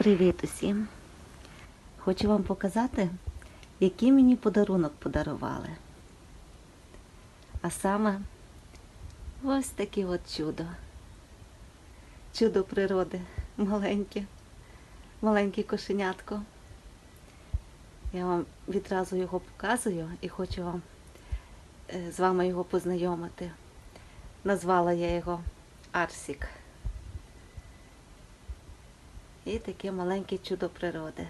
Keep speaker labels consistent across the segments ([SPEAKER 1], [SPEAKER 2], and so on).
[SPEAKER 1] Привіт усім! Хочу вам показати, який мені подарунок подарували. А саме ось таке от чудо. Чудо природи. Маленьке, маленьке кошенятко. Я вам відразу його показую і хочу вам е, з вами його познайомити. Назвала я його Арсік. І таке маленьке чудо природи.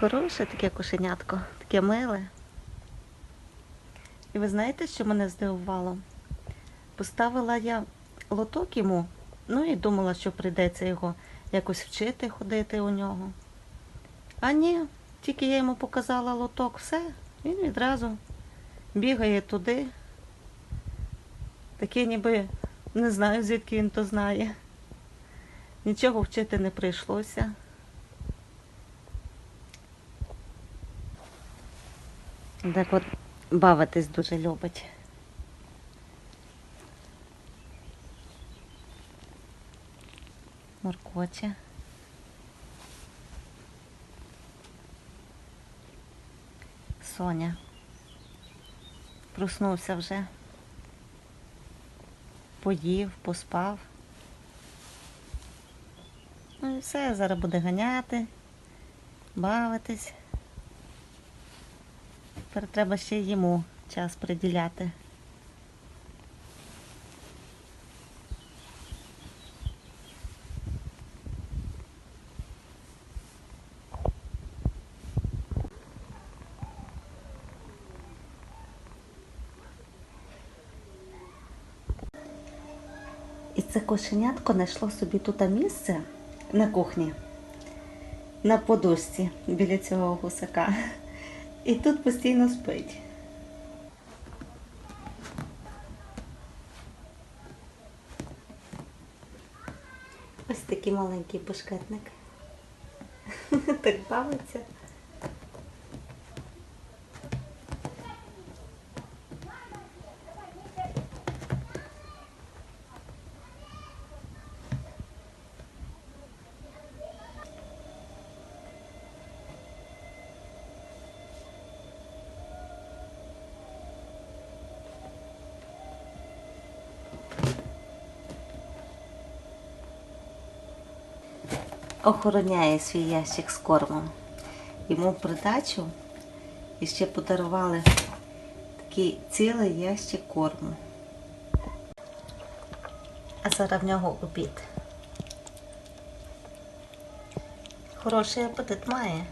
[SPEAKER 1] Хороше таке кошенятко, таке миле. І ви знаєте, що мене здивувало? Поставила я лоток йому, ну і думала, що прийдеться його якось вчити ходити у нього. А ні, тільки я йому показала лоток, все, він відразу бігає туди. Таке ніби не знаю, звідки він то знає. Нічого вчити не прийшлося. Так от бавитись дуже любить. Моркоче. Соня. Проснувся вже. Поїв, поспав. Ну і все, зараз буде ганяти, бавитись. Тепер треба ще йому час приділяти. Це кошенятко знайшло собі тут місце на кухні, на подушці біля цього гусака. І тут постійно спить. Ось такий маленький бушкетник. Так бавиться. Охороняє свій ящик з кормом. Йому в придачу і ще подарували такий цілий ящик корму. А зараз в нього обід. Хороший апетит має.